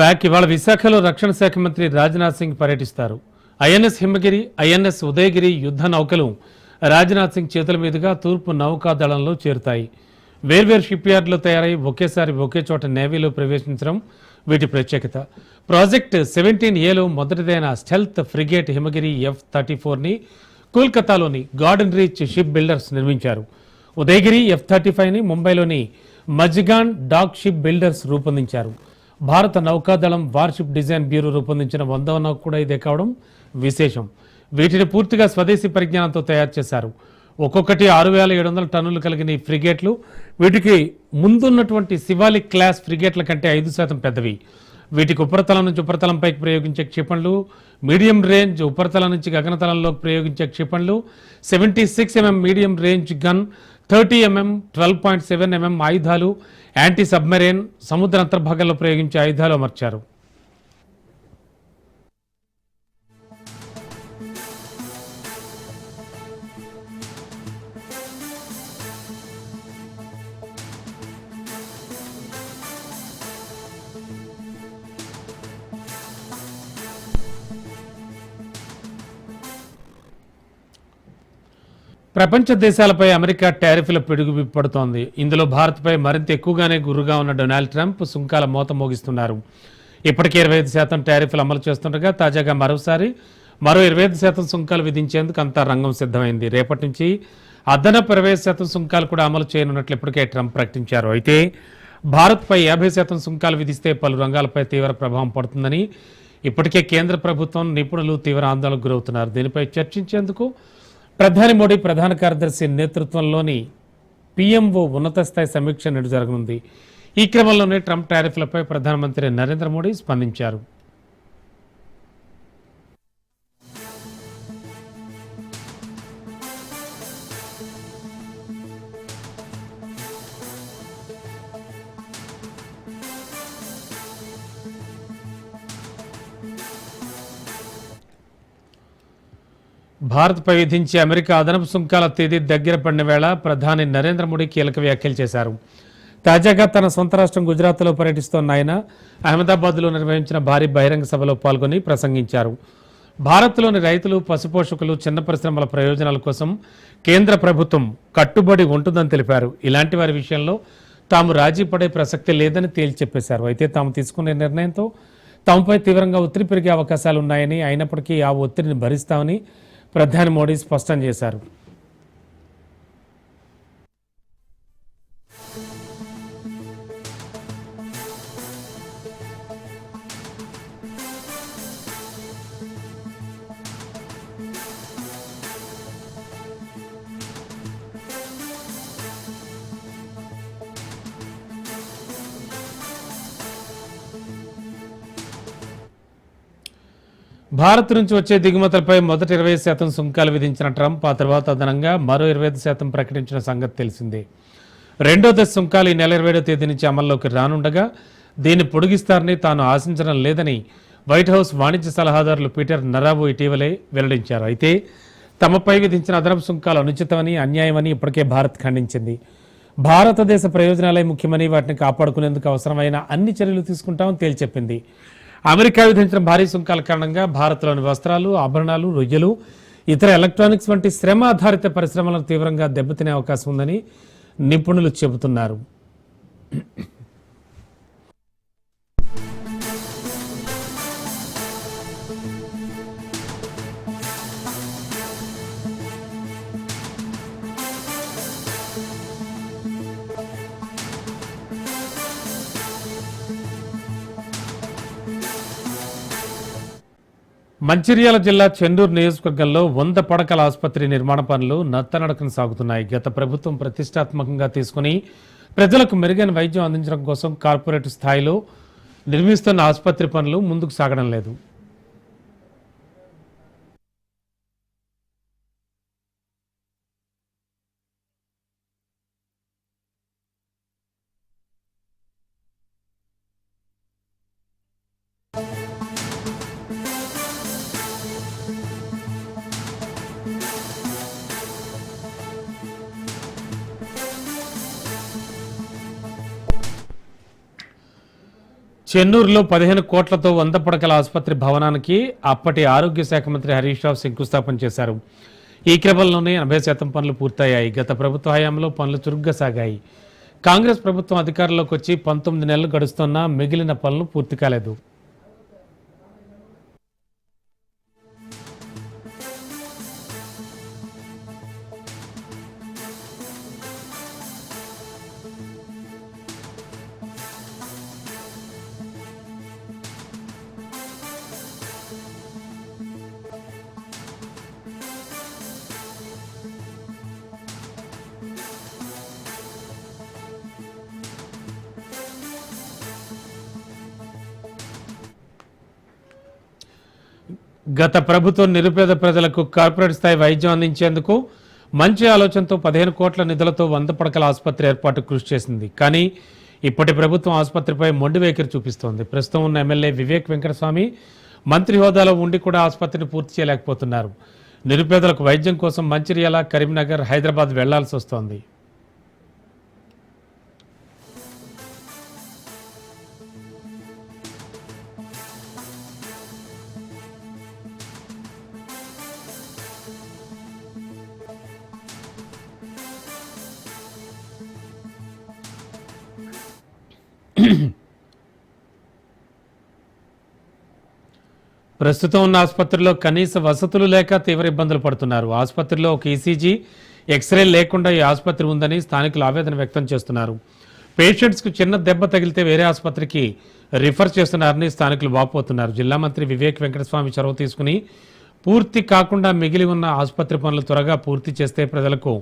Back. ఇవాళ విశాఖలో రక్షణ శాఖ మంత్రి రాజ్నాథ్ సింగ్ పర్యటిస్తారు. ఐఎన్ఎస్ హిమగిరి ఐఎన్ఎస్ ఉదయగిరి యుద్ధ నౌకలు రాజ్నాథ్ సింగ్ చేతుల మీదుగా తూర్పు నౌకాదళంలో చేరుతాయి. వేర్వేరు షిప్ యార్డులో తయారై ఒకేసారి ఒకే చోట నేవీలో ప్రవేశించడం వీటి ప్రత్యేకత. ప్రాజెక్ట్ సెవెంటీన్ ఏలో మొదటిదైన stealth frigate Himagiri F thirty ఫోర్ని కోల్కతాలోని గార్డెన్ రీచ్ షిప్ బిల్డర్స్ నిర్మించారు. ఉదయగిరి ఎఫ్ థర్టీ ఫైవ్ని ముంబైలోని మజ్గాన్ డాక్ షిప్ బిల్డర్స్ రూపొందించారు. భారత నౌకాదళం వార్షిప్ డిజైన్ బ్యూరో రూపొందించిన వందవ నౌక కూడా ఇదే కావడం విశేషం. వీటిని పూర్తిగా స్వదేశీ పరిజ్ఞానంతో తయారు చేశారు. ఒక్కొక్కటి ఆరు వేల ఏడు వందల టన్నులు కలిగిన ఈ ఫ్రిగేట్లు వీటికి ముందున్నటువంటి శివాలిక్ క్లాస్ ఫ్రిగేట్ల కంటే ఐదు శాతం పెద్దవి. వీటికి ఉపరితలం నుంచి ఉపరితలంపైకి ప్రయోగించే క్షిపణులు మీడియం రేంజ్ ఉపరితలం నుంచి గగనతలంలోకి ప్రయోగించే క్షిపణులు seventy six mm medium range gun thirty mm twelve point seven mm ఆయుధాలు యాంటీ సబ్మెరైన్ సముద్ర అంతర్భాగంలో ప్రయోగించే ఆయుధాలు అమర్చారు. ప్రపంచ దేశాలపై అమెరికా టారిఫ్ల పిడుగు పడుతోంది ఇందులో భారత్పై మరింత ఎక్కువగానే గురుగా ఉన్న డొనాల్డ్ ట్రంప్ సుంకాల మోత మోగిస్తున్నారు. ఇప్పటికే ఇరవై ఐదు శాతం టారిఫ్లు అమలు చేస్తుండగా తాజాగా మరోసారి మరో ఇరవై ఐదు శాతం సుంకాలు విధించేందుకు అంతా రంగం సిద్ధమైంది. రేపటి నుంచి అదనపు ఇరవై శాతం సుంకాలు కూడా అమలు చేయనున్నట్లు ఇప్పటికే ట్రంప్ ప్రకటించారు. అయితే భారత్పై యాభై శాతం సుంకాలు విధిస్తే పలు రంగాలపై తీవ్ర ప్రభావం పడుతుందని ఇప్పటికే కేంద్ర ప్రభుత్వం నిపుణులు తీవ్ర ఆందోళనకు గురవుతున్నారు. దీనిపై చర్చించేందుకు ప్రధాని మోడీ ప్రధాన కార్యదర్శి నేతృత్వంలోని పీఎంఓ ఉన్నత స్థాయి సమీక్ష నేడు జరగనుంది. ఈ క్రమంలోనే ట్రంప్ టారిఫ్లపై ప్రధానమంత్రి నరేంద్ర మోడీ స్పందించారు. భారత్పై విధించే అమెరికా అదనపు సుంకాల తేదీ దగ్గర పడిన వేళ ప్రధాని నరేంద్ర మోడీ కీలక వ్యాఖ్యలు చేశారు. తాజాగా తన సొంత రాష్ట్రం గుజరాత్లో పర్యటిస్తోన్న ఆయన అహ్మదాబాద్లో నిర్వహించిన భారీ బహిరంగ సభలో పాల్గొని ప్రసంగించారు. భారత్లోని రైతులు పశుపోషకులు చిన్న పరిశ్రమల ప్రయోజనాల కోసం కేంద్ర ప్రభుత్వం కట్టుబడి ఉంటుందని తెలిపారు. ఇలాంటి వారి విషయంలో తాము రాజీ పడే ప్రసక్తి లేదని తేల్చి చెప్పేశారు అయితే తాము తీసుకునే నిర్ణయంతో తమపై తీవ్రంగా ఒత్తిడి పెరిగే అవకాశాలు ఉన్నాయని అయినప్పటికీ ఆ ఒత్తిడిని భరిస్తామని ప్రధాని మోడీ స్పష్టం చేశారు. భారత్ నుంచి వచ్చే దిగుమతులపై మొదటి ఇరవై శాతం సుంకాలు విధించిన ట్రంప్ ఆ తర్వాత అదనంగా మరో ఇరవై ఐదు శాతం ప్రకటించిన సంగతి తెలిసిందే. రెండో దశ సుంకాలు ఈ నెల ఇరవై తేదీ నుంచి అమల్లోకి రానుండగా దీన్ని పొడిగిస్తారని తాను ఆశించడం లేదని వైట్ హౌస్ వాణిజ్య సలహాదారులు పీటర్ నరావు ఇటీవలే వెల్లడించారు. అయితే తమపై విధించిన అదనపు సుంకాలు అనుచితమని అన్యాయమని ఇప్పటికే భారత్ ఖండించింది. భారతదేశ ప్రయోజనాలే ముఖ్యమని వాటిని కాపాడుకునేందుకు అవసరమైన అన్ని చర్యలు తీసుకుంటామని తేల్చెప్పింది. అమెరికా విధించిన భారీ సుంకాల కారణంగా భారత్లోని వస్త్రాలు ఆభరణాలు రొయ్యలు ఇతర ఎలక్ట్రానిక్స్ వంటి శ్రమ ఆధారిత పరిశ్రమలను తీవ్రంగా దెబ్బతినే అవకాశం ఉందని నిపుణులు చెబుతున్నారు. మంచిర్యాల జిల్లా చెందూరు నియోజకవర్గంలో వంద పడకల ఆసుపత్రి నిర్మాణ పనులు నత్తనడకన సాగుతున్నాయి. గత ప్రభుత్వం ప్రతిష్టాత్మకంగా తీసుకుని ప్రజలకు మెరుగైన వైద్యం అందించడం కోసం కార్పొరేట్ స్థాయిలో నిర్మిస్తున్న ఆసుపత్రి పనులు ముందుకు సాగడం లేదు. చెన్నూరులో పదిహేను కోట్లతో వంద పడకల ఆసుపత్రి భవనానికి అప్పటి ఆరోగ్య శాఖ మంత్రి హరీష్ రావు శంకుస్థాపన చేశారు. ఈ క్రమంలోనే ఎనభై శాతం పనులు పూర్తయ్యాయి. గత ప్రభుత్వ హయాంలో పనులు చురుగ్గా సాగాయి. కాంగ్రెస్ ప్రభుత్వం అధికారంలోకి వచ్చి పంతొమ్మిది నెలలు గడుస్తున్నా మిగిలిన పనులు పూర్తి కాలేదు. గత ప్రభుత్వం నిరుపేద ప్రజలకు కార్పొరేట్ స్థాయి వైద్యం అందించేందుకు మంచి ఆలోచనతో పదిహేను కోట్ల నిధులతో వంద పడకల ఆసుపత్రి ఏర్పాటు కృషి చేసింది. కానీ ఇప్పటి ప్రభుత్వం ఆసుపత్రిపై మొండి వైఖరి చూపిస్తోంది. ప్రస్తుతం ఉన్న ఎమ్మెల్యే వివేక్ వెంకటస్వామి మంత్రి హోదాలో ఉండి కూడా ఆసుపత్రిని పూర్తి చేయలేకపోతున్నారు. నిరుపేదలకు వైద్యం కోసం మంచిర్యాల కరీంనగర్ హైదరాబాద్ వెళ్ళాల్సి వస్తోంది. ప్రస్తుతం ఉన్న ఆసుపత్రిలో కనీస వసతులు లేక తీవ్ర ఇబ్బందులు పడుతున్నారు. ఆసుపత్రిలో ఒక ఈసీజీ ఎక్స్రే లేకుండా ఈ ఆసుపత్రి ఉందని స్థానికులు ఆవేదన వ్యక్తం చేస్తున్నారు. పేషెంట్స్కు చిన్న దెబ్బ తగిలితే వేరే ఆసుపత్రికి రిఫర్ చేస్తున్నారని స్థానికులు వాపోతున్నారు. జిల్లా మంత్రి వివేక్ వెంకటస్వామి చొరవ తీసుకుని పూర్తి కాకుండా మిగిలి ఉన్న ఆసుపత్రి పనులు త్వరగా పూర్తి చేస్తే ప్రజలకు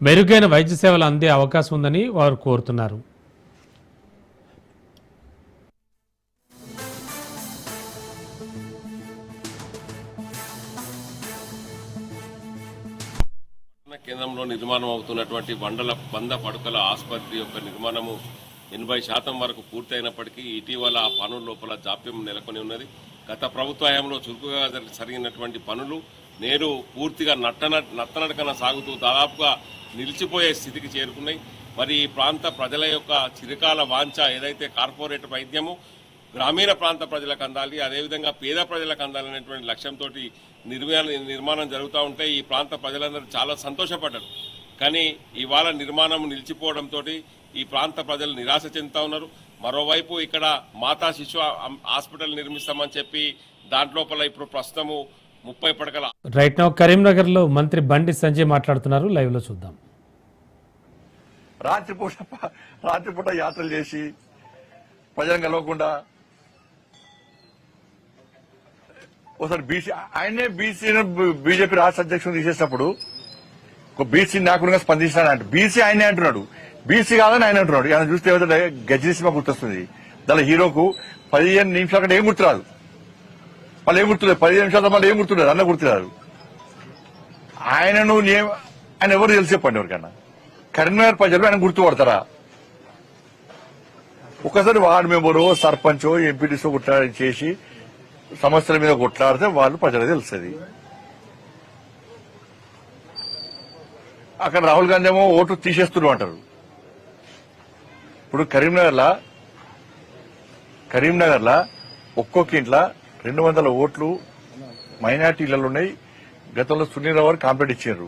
మెరుగైన వైద్య సేవలు అందే అవకాశం ఉందని వారు కోరుతున్నారు. కేంద్రంలో నిర్మాణం అవుతున్నటువంటి వండల వంద పడుకల ఆసుపత్రి యొక్క నిర్మాణము ఎనభై శాతం వరకు పూర్తయినప్పటికీ ఇటీవల ఆ పనుల లోపల జాప్యం నెలకొని ఉన్నది. గత ప్రభుత్వ హయాంలో చురుకుగా జరిగినటువంటి పనులు నేడు పూర్తిగా నట్టన నత్తనడకన సాగుతూ దాదాపుగా నిలిచిపోయే స్థితికి చేరుకున్నాయి. మరి ఈ ప్రాంత ప్రజల యొక్క చిరకాల వాంఛ ఏదైతే కార్పొరేట్ వైద్యము గ్రామీణ ప్రాంత ప్రజలకు అందాలి అదేవిధంగా పేద ప్రజలకు అందాలనేటువంటి లక్ష్యంతో నిర్మాణ నిర్మాణం జరుగుతూ ఉంటే ఈ ప్రాంత ప్రజలందరూ చాలా సంతోషపడ్డారు. కానీ ఇవాళ నిర్మాణం నిలిచిపోవడంతో ఈ ప్రాంత ప్రజలు నిరాశ చెందుతా ఉన్నారు. మరోవైపు ఇక్కడ మాతా శిశు హాస్పిటల్ నిర్మిస్తామని చెప్పి దాంట్లోపల ఇప్పుడు ప్రస్తుతము ముప్పై పడకల రైట్ నౌ కరీంనగర్లో మంత్రి బండి సంజయ్ మాట్లాడుతున్నారు. లైవ్లో చూద్దాం. రాత్రిపూట రాత్రిపూట యాత్రలు చేసి ప్రజలను కలవకుండా ఒకసారి బీసీ ఆయనే బీసీ బీజేపీ రాష్ట్ర అధ్యక్షుడు తీసేసినప్పుడు ఒక నాయకుడిగా స్పందిస్తాను అంటే బీసీ ఆయనే అంటున్నాడు. బీసీ కాదని ఆయన అంటున్నాడు. ఆయన చూస్తే ఏదో గజ్జి సినిమా గుర్తొస్తుంది. దాని హీరోకు పదిహేను నిమిషాల కంటే ఏం గుర్తురాదు. మళ్ళీ ఏం గుర్తులేదు? పదిహేను నిమిషాల మళ్ళీ ఏం గుర్తులేదు? అన్న గుర్తురాదు. ఆయనను ఆయన ఎవరు తెలిసి చెప్పండి ఎవరికైనా? కరీంనగర్ ప్రజలు ఆయన గుర్తుపడతారా? ఒకసారి వార్డు మెంబరో సర్పంచో ఎంపీటీసో కొట్లాడి చేసి సమస్యల మీద కొట్లాడితే వాళ్ళు ప్రజలకు తెలుస్తుంది. అక్కడ రాహుల్ గాంధీ ఏమో ఓటు తీసేస్తున్నాం అంటారు. ఇప్పుడు కరీంనగర్లా కరీంనగర్లా ఒక్కొక్క ఇంట్లో రెండు వందల ఓట్లు మైనార్టీలలో ఉన్నాయి. గతంలో సునీల్ రావు గారు కాంప్లైంట్ ఇచ్చారు.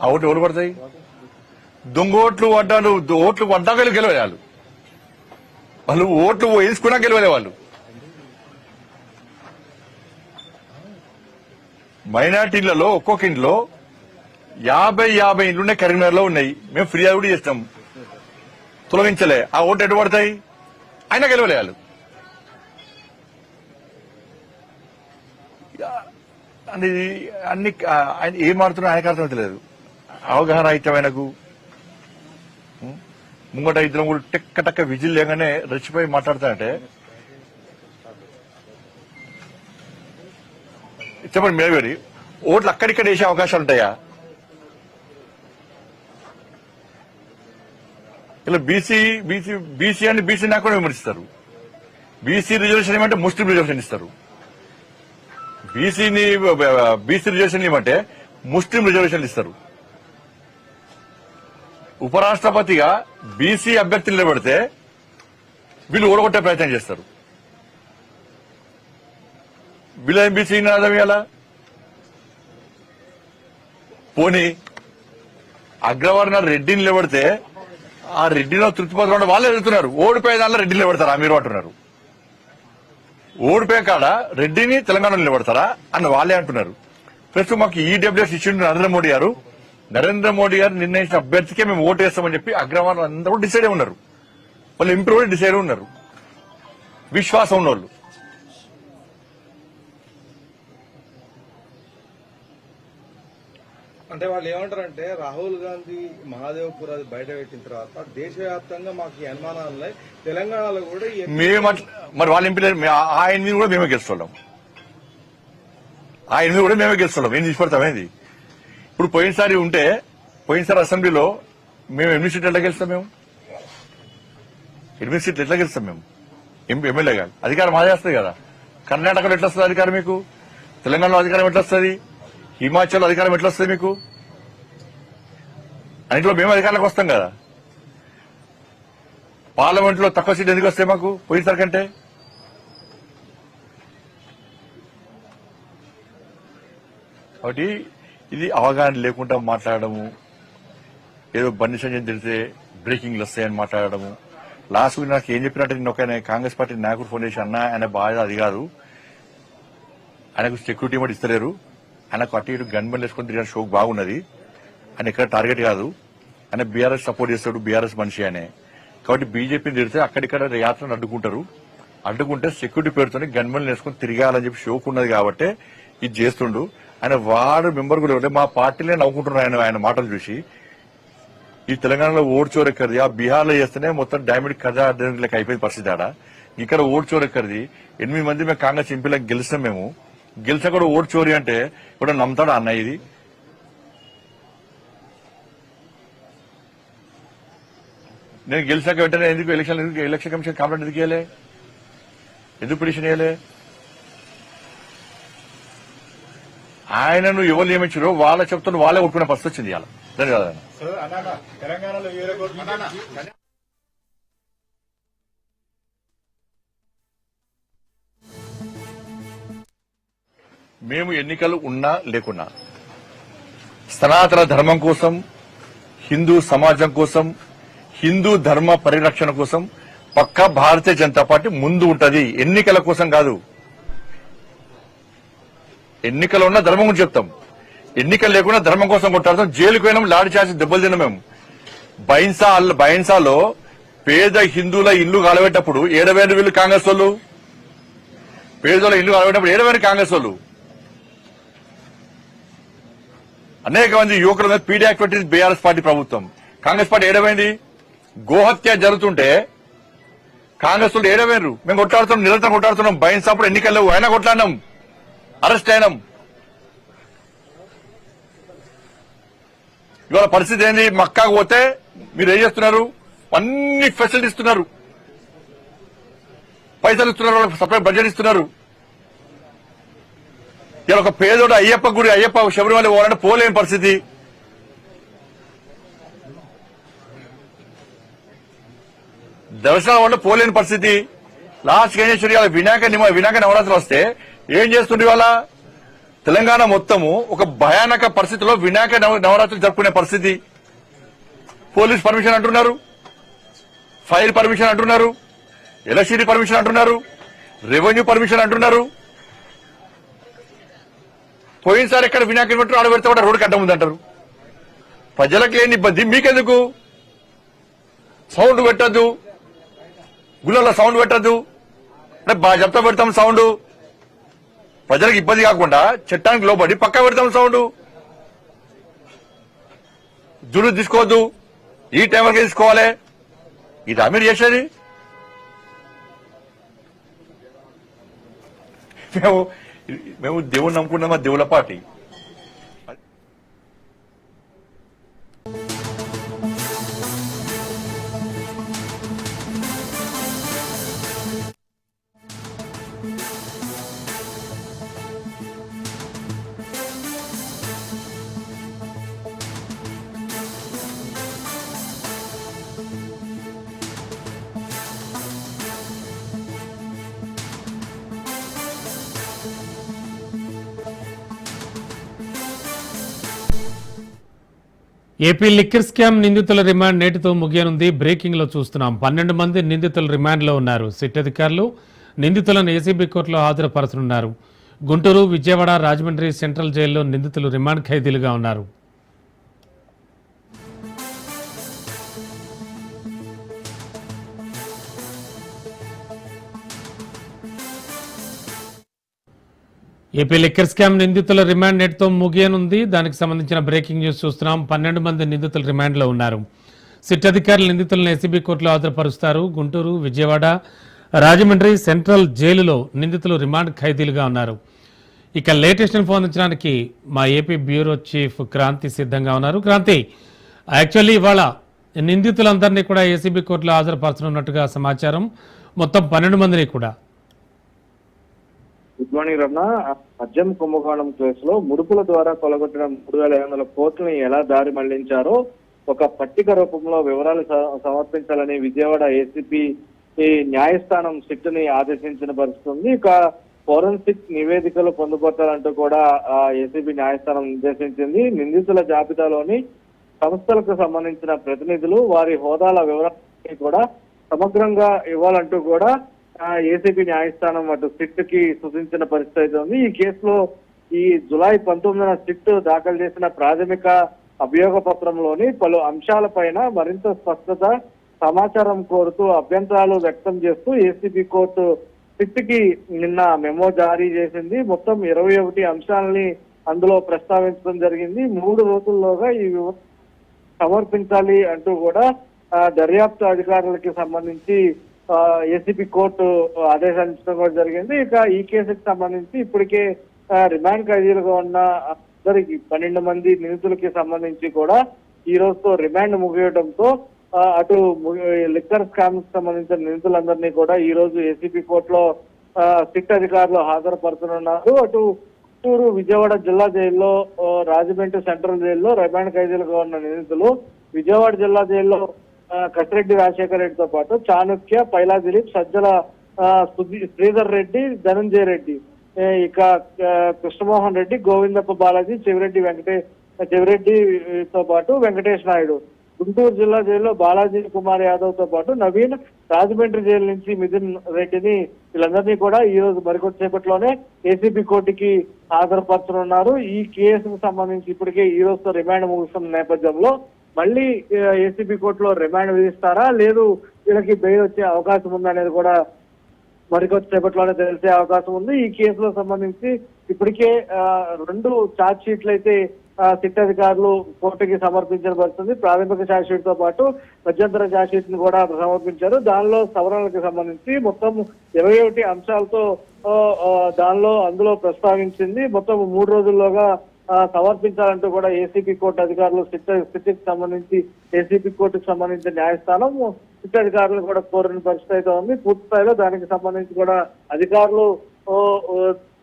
ఆ ఓట్లు ఎవరు పడతాయి? దొంగ ఓట్లు పడ్డాను ఓట్లు పడ్డాక గెలవాలి వాళ్ళు. వాళ్ళు ఓట్లు వేసుకున్నా గెలవలే వాళ్ళు. మైనార్టీలలో ఒక్కొక్క ఇంట్లో యాభై యాభై ఇండ్లునే కరీంనగర్లో ఉన్నాయి. మేము ఫిర్యాదు కూడా చేస్తాం తొలగించలే. ఆ ఓట్లు ఎటు పడతాయి? అయినా గెలవలే వాళ్ళు. అన్ని ఆయన ఏం మాడుతున్నా ఆయనకు అర్థమవుతలేదు అవగాహన అయితే ఆయనకు? ముంగట ఇద్దరం కూడా టెక్క టక్క విజిల్ లేగానే రెచ్చిపోయి మాట్లాడతానంటే చెప్పండి మేవేరి ఓట్లు అక్కడిక్కడ వేసే అవకాశాలు ఉంటాయా? ఇలా బీసీ బీసీ బీసీ అని బీసీ నాకు కూడా విమర్శిస్తారు. బీసీ రిజర్వేషన్ ఏమంటే ముస్లిం రిజర్వేషన్ ఇస్తారు. బీసీని బీసీ రిజర్వేషన్ ఇవ్వమంటే ముస్లిం రిజర్వేషన్లు ఇస్తారు. ఉపరాష్ట్రపతిగా బీసీ అభ్యర్థులు నిలబెడితే వీళ్ళు ఓడగొట్టే ప్రయత్నం చేస్తారు. వీళ్ళు ఎంబీసీ నినాదం ఎలా? పోనీ అగ్రవర్ణ రెడ్డిని నిలబడితే ఆ రెడ్డిలో తృప్తిపత్రం వాళ్ళే వెళ్తున్నారు. ఓడిపోయే దానిలో రెడ్డిని నిలబడతారా? మీరు అంటున్నారు. ఓడిపోయే కాడ రెడ్డిని తెలంగాణలో నిలబడతారా? అని వాళ్ళే అంటున్నారు. ప్రస్తుతం మాకు ఈడబ్ల్యూఎస్ ఇచ్చిండు నరేంద్ర మోడీ గారు. నరేంద్ర మోడీ గారు నిర్ణయించిన అభ్యర్థికే మేము ఓటు వేస్తామని చెప్పి అగ్రవర్ణ అందరూ డిసైడ్ అయి ఉన్నారు. వాళ్ళు ఎంపీ కూడా డిసైడ్ ఉన్నారు. విశ్వాసం ఉన్నోళ్ళు. అంటే వాళ్ళు ఏమంటారంటే రాహుల్ గాంధీ మహాదేవ్పూర్ అది బయట పెట్టిన తర్వాత దేశవ్యాప్తంగా మాకు ఈ అనుమానాలు ఉన్నాయి. తెలంగాణలో కూడా మేము మరి వాళ్ళ ఎంపీ ఆయన మీద కూడా మేమే గెలుస్తున్నాం ఆయన మీద కూడా మేమే గెలుస్తున్నాం ఏం తీసుకుపెడతామేది ఇప్పుడు పోయినసారి ఉంటే పోయినసారి అసెంబ్లీలో మేము ఎనిమిది సీట్లు ఎట్లా గెలుస్తాం మేము? ఎనిమిది సీట్లు ఎట్లా గెలుస్తాం మేము? ఎం- ఎమ్మెల్యే కాదు అధికారం మాదే వస్తుంది కదా. కర్ణాటకలో ఎట్లా వస్తుంది అధికారం మీకు? తెలంగాణలో అధికారం ఎట్లా వస్తుంది? హిమాచల్ అధికారం ఎట్లా వస్తుంది మీకు? అన్నింటిలో మేము అధికారంలోకి వస్తాం కదా. పార్లమెంట్లో తక్కువ సీట్లు ఎందుకు వస్తాయి మాకు పోయినసారి కంటే? కాబట్టి ఇది అవగాహన లేకుండా మాట్లాడము ఏదో బండి సంజయ్ తెలిస్తే బ్రేకింగ్లు వస్తాయని మాట్లాడము లాస్ట్ నాకు ఏం చెప్పినట్టు నేను ఒక కాంగ్రెస్ పార్టీ నాయకుడు ఫోన్ చేసి అన్న ఆయన బాధ అది కాదు. ఆయనకు సెక్యూరిటీ కూడా ఇస్తలేరు. ఆయనకు అటు ఇటు గన్ బండ్ వేసుకొని షోక్ బాగున్నది. ఆయన ఎక్కడ టార్గెట్ కాదు. ఆయన బీఆర్ఎస్ సపోర్ట్ చేస్తాడు బీఆర్ఎస్ మనిషి అనే కాబట్టి బీజేపీని తిడితే అక్కడిక్కడ యాత్రను అడ్డుకుంటారు. అడ్డుకుంటే సెక్యూరిటీ పేరుతోనే గన్మెన్లు వేసుకుని తిరగాలని చెప్పి షోక్ ఉన్నది కాబట్టి ఇది చేస్తుండు. ఆయన వార్డు మెంబర్ కూడా మా పార్టీలే నవ్వుకుంటున్నారు ఆయన ఆయన మాటలు చూసి. ఈ తెలంగాణలో ఓటు చోరెక్కడిది ఆ బీహార్లో చేస్తేనే మొత్తం డైమండ్ కథ లెక్క అయిపోయింది పరిస్థితి ఆడ. ఇక్కడ ఓటు చోరెక్కడిది ఎనిమిది మంది మేము కాంగ్రెస్ ఎంపీలకు గెలిచినాం మేము. గెలిచా కూడా ఓటు చోరీ అంటే ఇప్పుడు నమ్ముతాడా అన్న ఇది. నేను గెలిచాక వెంటనే ఎందుకు ఎలక్షన్ ఎందుకు ఎలక్షన్ కమిషన్ కంప్లైంట్ ఎందుకు వేయలే ఎందుకు పిటిషన్ వేయలే ఆయనను ఎవరు నియమించారో వాళ్ళ చెప్తున్న వాళ్ళే ఒప్పుకునే పరిస్థితి వచ్చింది ఇవాళ. సరే కదా. మేము ఎన్నికలు ఉన్నా లేకున్నా సనాతన ధర్మం కోసం హిందూ సమాజం కోసం హిందూ ధర్మ పరిరక్షణ కోసం పక్కా భారతీయ జనతా పార్టీ ముందు ఉంటుంది. ఎన్నికల కోసం కాదు. ఎన్నికలు ఉన్న ధర్మం గురించి చెప్తాం. ఎన్నికలు లేకుండా ధర్మం కోసం కొట్టాడతాం జైలుకు పోయినాం లాడి చేసి దెబ్బలు తిన్నాం మేము. బైన్సా అల్ల- బైన్సాలో పేద హిందువుల ఇల్లు కాలబెట్టప్పుడు ఏడవేరు వీళ్ళు కాంగ్రెస్ వాళ్ళు? పేదల ఇల్లు కాలబెట్టినప్పుడు ఏడవేరు కాంగ్రెస్ వాళ్ళు? అనేక మంది యువకుల మీద పీడీ యాక్ట్ పెట్టింది బీఆర్ఎస్ పార్టీ ప్రభుత్వం. కాంగ్రెస్ పార్టీ ఏడమైంది గోహత్య జరుగుతుంటే కాంగ్రెస్ వాళ్ళు ఏడవేరు మేము కొట్లాడుతున్నాం నిరంతరం కొట్లాడుతున్నాం బైన్సాపుడు ఎన్నికల్లో అయినా కొట్లాడినాం అరెస్ట్ అయినాం. ఇవాళ పరిస్థితి ఏంది? మక్కాకు పోతే మీరు ఏం చేస్తున్నారు? అన్ని ఫెసిలిటీ ఇస్తున్నారు. పైసలు ఇస్తున్నారు వాళ్ళకి సపరేట్ బడ్జెట్ ఇస్తున్నారు. ఇలా ఒక పేదోడు అయ్యప్ప గుడి అయ్యప్ప శబరిమల పోవాలంటే పోలేని పరిస్థితి. దర్శనం వల్ల పోలేని పరిస్థితి. లాస్ట్ ఏం ఇవాళ వినాయక నిమ- వినాయక నవరాత్రులు వస్తే ఏం చేస్తుండే ఇవాళ? తెలంగాణ మొత్తము ఒక భయానక పరిస్థితిలో వినాయక నవ- నవరాత్రులు జరుపుకునే పరిస్థితి. పోలీస్ పర్మిషన్ అంటున్నారు. ఫైర్ పర్మిషన్ అంటున్నారు. ఎలక్ట్రిసిటీ పర్మిషన్ అంటున్నారు. రెవెన్యూ పర్మిషన్ అంటున్నారు. పోయినసారి ఎక్కడ వినాయక కిలోమీటర్ ఆడ పెడితే కూడా రోడ్డు కట్ట ఉందంటారు. ప్రజలకు లేని ఇబ్బంది. మీకెందుకు? సౌండ్ పెట్టద్దు. గుళ్ళలో సౌండ్ పెట్టద్దు. అంటే బాగా చెప్తా పెడతాం సౌండ్. ప్రజలకు ఇబ్బంది కాకుండా చట్టానికి లోబడి పక్క పెడతాం సౌండ్. జులు తీసుకోవద్దు. ఈ టైంకి తీసుకోవాలి. ఇది మీరు చేసేది? మేము మేము దేవుణ్ణి నమ్ముకున్నామా దేవుల పార్టీ ఏపీ లిక్కర్ స్కామ్ నిందితుల రిమాండ్ నేటితో ముగియనుంది. బ్రేకింగ్లో చూస్తున్నాం. పన్నెండు మంది నిందితులు రిమాండ్లో ఉన్నారు. సిట్ అధికారులు నిందితులను ఏసీబీ కోర్టులో హాజరుపరచనున్నారు. గుంటూరు విజయవాడ రాజమండ్రి సెంట్రల్ జైల్లో నిందితులు రిమాండ్ ఖైదీలుగా ఉన్నారు. ఏపీ లిక్కర్ స్కామ్ నిందితుల రిమాండ్ నేటితో ముగియనుంది. దానికి సంబంధించిన బ్రేకింగ్ న్యూస్ చూస్తున్నాం. పన్నెండు మంది నిందితులు రిమాండ్లో ఉన్నారు. సిట్ అధికారులు నిందితులను ఏసీబీ కోర్టులో హాజరుపరుస్తారు. గుంటూరు విజయవాడ రాజమండ్రి సెంట్రల్ జైలులో నిందితులు రిమాండ్ ఖైదీలుగా ఉన్నారు. ఇక లేటెస్ట్ ఇన్ఫర్మేషన్కి మా ఏపీ బ్యూరో చీఫ్ క్రాంతి సిద్ధంగా ఉన్నారు. క్రాంతి యాక్చువల్లీ ఇవాళ నిందితులందరినీ కూడా ఏసీబీ కోర్టులో హాజరుపరచనున్నట్టుగా సమాచారం. మొత్తం పన్నెండు మందిని కూడా. గుడ్ మార్నింగ్ రమణ మద్యం కుంభకోణం కేసులో ముడుపుల ద్వారా కొలగొట్టిన మూడు వేల ఐదు వందల కోట్లని ఎలా దారి మళ్ళించారో ఒక పట్టిక రూపంలో వివరాలు సమర్పించాలని విజయవాడ ఏసీపీ ఈ న్యాయస్థానం సిట్ని ఆదేశించిన పరిస్థితి ఉంది. ఇక ఫోరెన్సిక్ నివేదికలు పొందుపరచాలంటూ కూడా ఏసీబీ న్యాయస్థానం నిర్దేశించింది. నిందితుల జాబితాలోని సంస్థలకు సంబంధించిన ప్రతినిధులు వారి హోదాల వివరాలని కూడా సమగ్రంగా ఇవ్వాలంటూ కూడా ఏసీబీ న్యాయస్థానం అటు సిట్కి సూచించిన పరిస్థితి అయితే ఉంది. ఈ కేసులో ఈ జులై పంతొమ్మిదిన సిట్ దాఖలు చేసిన ప్రాథమిక అభియోగ పత్రంలోని పలు అంశాలపైన మరింత స్పష్టత సమాచారం కోరుతూ అభ్యంతరాలు వ్యక్తం చేస్తూ ఏసీబీ కోర్టు సిట్కి నిన్న మెమో జారీ చేసింది. మొత్తం ఇరవై ఒకటి అంశాలని అందులో ప్రస్తావించడం జరిగింది. మూడు రోజుల్లోగా ఈ సమర్పించాలి అంటూ కూడా దర్యాప్తు అధికారులకి సంబంధించి ఏసీపీ కోర్టు ఆదేశించడం కూడా జరిగింది. ఇక ఈ కేసుకి సంబంధించి ఇప్పటికే రిమాండ్ ఖైదీలుగా ఉన్న అందరికి పన్నెండు మంది నిందితులకి సంబంధించి కూడా ఈ రోజుతో రిమాండ్ ముగియడంతో అటు లిక్కర్ స్కామ్కి సంబంధించిన నిందితులందరినీ కూడా ఈ రోజు ఏసీపీ కోర్టులో సిట్ అధికారులు హాజరుపరచనున్నారు అటు చిత్తూరు విజయవాడ జిల్లా జైల్లో రాజమండ్రి సెంట్రల్ జైల్లో రిమాండ్ ఖైదీలుగా ఉన్న నిందితులు విజయవాడ జిల్లా జైల్లో కసిరెడ్డి రాజశేఖర రెడ్డితో పాటు చాణక్య పైలా దిలీప్ సజ్జల శ్రీధర్ రెడ్డి ధనంజయ రెడ్డి. ఇక కృష్ణమోహన్ రెడ్డి గోవిందప్ప బాలాజీ చెవిరెడ్డి వెంకటే చెవిరెడ్డితో పాటు వెంకటేష్ నాయుడు. గుంటూరు జిల్లా జైల్లో బాలాజీ కుమార్ యాదవ్తో పాటు నవీన్ రాజమండ్రి జైలు నుంచి మిథున్ రెడ్డిని వీళ్ళందరినీ కూడా ఈ రోజు మరికొద్దిసేపట్లోనే ఏసీబీ కోర్టుకి హాజరుపరచనున్నారు. ఈ కేసుకు సంబంధించి ఇప్పటికే ఈ రోజుతో రిమాండ్ ముగుస్తున్న నేపథ్యంలో మళ్ళీ ఏసీబీ కోర్టులో రిమాండ్ విధిస్తారా? లేదు వీళ్ళకి బెయిల్ వచ్చే అవకాశం ఉందా అనేది కూడా మరికొద్దిసేపట్లోనే తెలిసే అవకాశం ఉంది. ఈ కేసులో సంబంధించి ఇప్పటికే రెండు ఛార్జ్ షీట్లు అయితే సిట్ అధికారులు కోర్టుకి సమర్పించిన పరిస్థితుంది ప్రాథమిక ఛార్జ్ షీట్తో పాటు మధ్యంతర ఛార్జ్ షీట్ని కూడా సమర్పించారు. దానిలో సవరణలకు సంబంధించి మొత్తం ఇరవై ఒకటి అంశాలతో దానిలో అందులో ప్రస్తావించింది. మొత్తం మూడు రోజుల్లోగా సమర్పించాలంటూ కూడా ఏసీపీ కోర్టు అధికారులు సిట్ సిట్కి సంబంధించి ఏసీపీ కోర్టుకు సంబంధించిన న్యాయస్థానం సిట్ అధికారులు కూడా కోరిన పరిస్థితి అయితే ఉంది పూర్తి స్థాయిలో దానికి సంబంధించి కూడా అధికారులు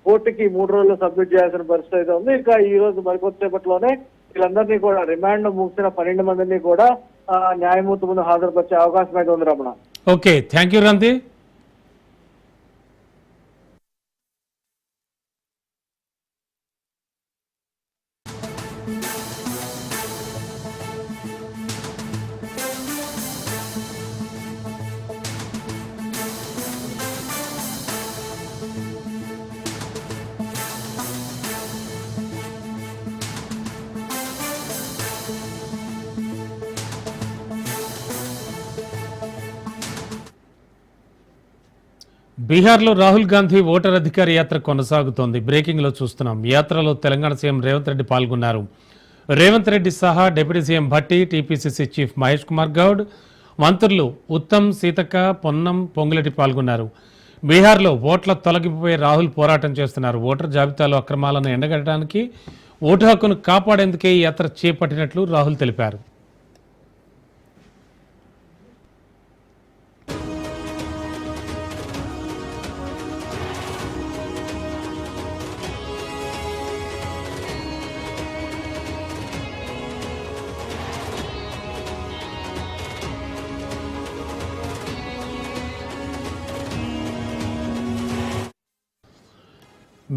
కోర్టుకి మూడు రోజులు సబ్మిట్ చేయాల్సిన పరిస్థితి అయితే ఉంది. ఇంకా ఈ రోజు మరికొద్దిసేపట్లోనే వీళ్ళందరినీ కూడా రిమాండ్ ముగిసిన పన్నెండు మందిని కూడా న్యాయమూర్తి ముందు హాజరుపరిచే అవకాశం అయితే ఉంది రమణ. ఓకే థ్యాంక్ యూ బీహార్లో రాహుల్ గాంధీ ఓటర్ అధికార యాత్ర కొనసాగుతోంది. బ్రేకింగ్లో చూస్తున్నాం. యాత్రలో తెలంగాణ సీఎం రేవంత్ రెడ్డి పాల్గొన్నారు. రేవంత్ రెడ్డి సహా deputy CM Bhatti TPCC chief Mahesh Kumar Goud మంత్రులు ఉత్తమ్ సీతక్క పొన్నం పొంగులెడ్డి పాల్గొన్నారు. బీహార్లో ఓట్ల తొలగిపోయే రాహుల్ పోరాటం చేస్తున్నారు. ఓటర్ జాబితాలో అక్రమాలను ఎండగట్టడానికి ఓటు హక్కును కాపాడేందుకే ఈ యాత్ర చేపట్టినట్లు రాహుల్ తెలిపారు.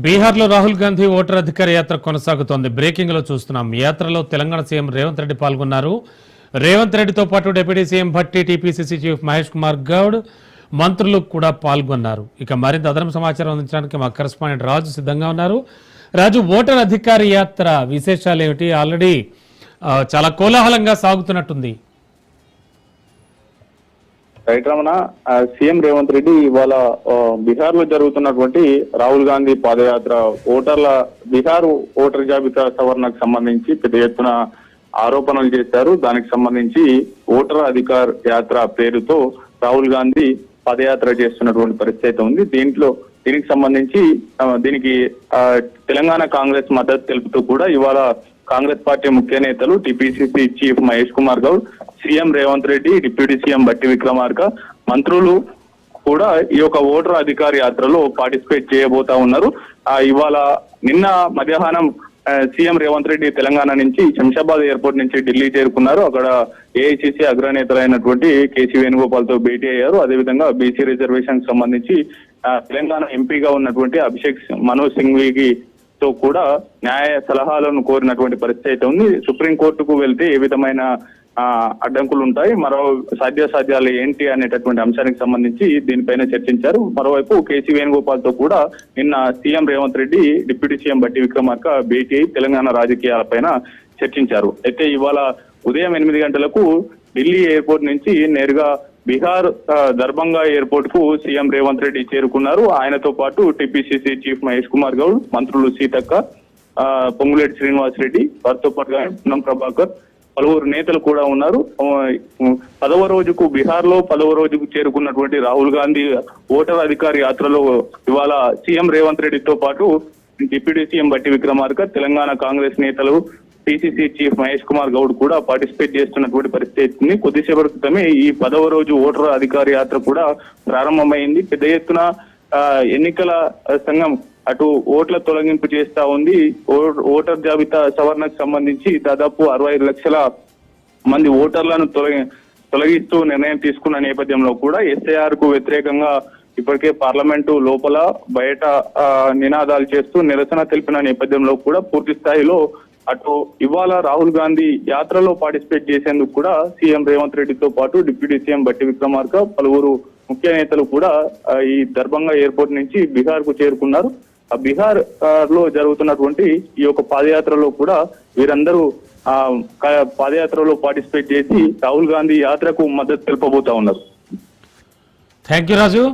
బీహార్లో రాహుల్ గాంధీ ఓటర్ అధికార యాత్ర కొనసాగుతోంది. బ్రేకింగ్లో చూస్తున్నాం. యాత్రలో తెలంగాణ సీఎం రేవంత్ రెడ్డి పాల్గొన్నారు. రేవంత్ రెడ్డితో పాటు deputy CM Bhatti TPCC chief Mahesh Kumar Goud మంత్రులు కూడా పాల్గొన్నారు. ఇక మరింత అదనపు సమాచారం అందించడానికి మా కరస్పాండెంట్ రాజు సిద్ధంగా ఉన్నారు. రాజు ఓటర్ అధికార యాత్ర విశేషాలు ఏమిటి ఆల్రెడీ చాలా కోలాహలంగా సాగుతున్నట్టుంది. రైట్ రమణ సీఎం రేవంత్ రెడ్డి ఇవాళ బీహార్లో జరుగుతున్నటువంటి రాహుల్ గాంధీ పాదయాత్ర ఓటర్ల బీహార్ ఓటర్ జాబితా సవరణకు సంబంధించి పెద్ద ఎత్తున ఆరోపణలు చేశారు. దానికి సంబంధించి ఓటర్ అధికార్ యాత్ర పేరుతో రాహుల్ గాంధీ పాదయాత్ర చేస్తున్నటువంటి పరిస్థితి అయితే ఉంది. దీంట్లో దీనికి సంబంధించి దీనికి తెలంగాణ కాంగ్రెస్ మద్దతు తెలుపుతూ కూడా ఇవాళ కాంగ్రెస్ పార్టీ ముఖ్య నేతలు TPCC chief Mahesh Kumar Goud CM Revanth Reddy deputy CM Bhatti Vikramarka మంత్రులు కూడా ఈ యొక్క ఓటర్ అధికార యాత్రలో పార్టిసిపేట్ చేయబోతా ఉన్నారు. ఆ ఇవాళ నిన్న మధ్యాహ్నం సీఎం రేవంత్ రెడ్డి తెలంగాణ నుంచి శంషాబాద్ ఎయిర్పోర్ట్ నుంచి ఢిల్లీ చేరుకున్నారు. అక్కడ ఏఐసిసి అగ్రనేతలైనటువంటి కేసీ వేణుగోపాల్తో భేటీ అయ్యారు. అదేవిధంగా బీసీ రిజర్వేషన్ సంబంధించి తెలంగాణ ఎంపీగా ఉన్నటువంటి అభిషేక్ మనోజ్ సింఘ్వికి తో కూడా న్యాయ సలహాలను కోరినటువంటి పరిస్థితి అయితే ఉంది. సుప్రీంకోర్టుకు వెళ్తే ఏ విధమైన అడ్డంకులు ఉంటాయి మరో సాధ్యాసాధ్యాలు ఏంటి అనేటటువంటి అంశానికి సంబంధించి దీనిపైన చర్చించారు. మరోవైపు కేసీ వేణుగోపాల్తో కూడా నిన్న CM Revanth Reddy deputy CM Bhatti Vikramarka భేటీ అయి తెలంగాణ రాజకీయాలపైన చర్చించారు. అయితే ఇవాళ ఉదయం ఎనిమిది గంటలకు ఢిల్లీ ఎయిర్పోర్ట్ నుంచి నేరుగా బీహార్ దర్భంగా ఎయిర్పోర్ట్కు సీఎం రేవంత్ రెడ్డి చేరుకున్నారు. ఆయనతో పాటు టిపిసిసి చీఫ్ మహేష్ కుమార్ గౌడ్ మంత్రులు సీతక్క పొంగులేటి శ్రీనివాస్ రెడ్డి వారితో పాటుగా పున్నం ప్రభాకర్ పలువురు నేతలు కూడా ఉన్నారు. పదవ రోజుకు బీహార్లో పదవ రోజుకు చేరుకున్నటువంటి రాహుల్ గాంధీ ఓటర్ అధికారి యాత్రలో ఇవాళ సీఎం రేవంత్ రెడ్డితో పాటు డిప్యూటీ సీఎం బట్టి విక్రమార్క తెలంగాణ కాంగ్రెస్ నేతలు పిసిసి చీఫ్ మహేష్ కుమార్ గౌడ్ కూడా పార్టిసిపేట్ చేస్తున్నటువంటి పరిస్థితి ఉంది కొద్దిసేపటి క్రితమే ఈ పదవ రోజు ఓటర్ అధికారి యాత్ర కూడా ప్రారంభమైంది. పెద్ద ఎత్తున ఆ, ఎన్నికల సంఘం అటు ఓట్ల తొలగింపు చేస్తా ఉంది. ఓ- ఓటర్ జాబితా సవరణకు సంబంధించి దాదాపు అరవై ఐదు లక్షల మంది ఓటర్లను తొలగి తొలగిస్తూ నిర్ణయం తీసుకున్న నేపథ్యంలో కూడా ఎస్ఐఆర్కు వ్యతిరేకంగా ఇప్పటికే పార్లమెంటు లోపల బయట నినాదాలు చేస్తూ నిరసన తెలిపిన నేపథ్యంలో కూడా పూర్తి స్థాయిలో అటు ఇవాళ రాహుల్ గాంధీ యాత్రలో పార్టిసిపేట్ చేసేందుకు కూడా సీఎం రేవంత్ రెడ్డితో పాటు డిప్యూటీ సీఎం బట్టి విక్రమార్క పలువురు ముఖ్య నేతలు కూడా ఈ దర్భంగా ఎయిర్పోర్ట్ నుంచి బీహార్కు చేరుకున్నారు. బీహార్లో జరుగుతున్నటువంటి ఈ యొక్క పాదయాత్రలో కూడా వీరందరూ ఆ పాదయాత్రలో పార్టిసిపేట్ చేసి రాహుల్ గాంధీ యాత్రకు మద్దతు తెలుపబోతా ఉన్నారు. Thank you Raju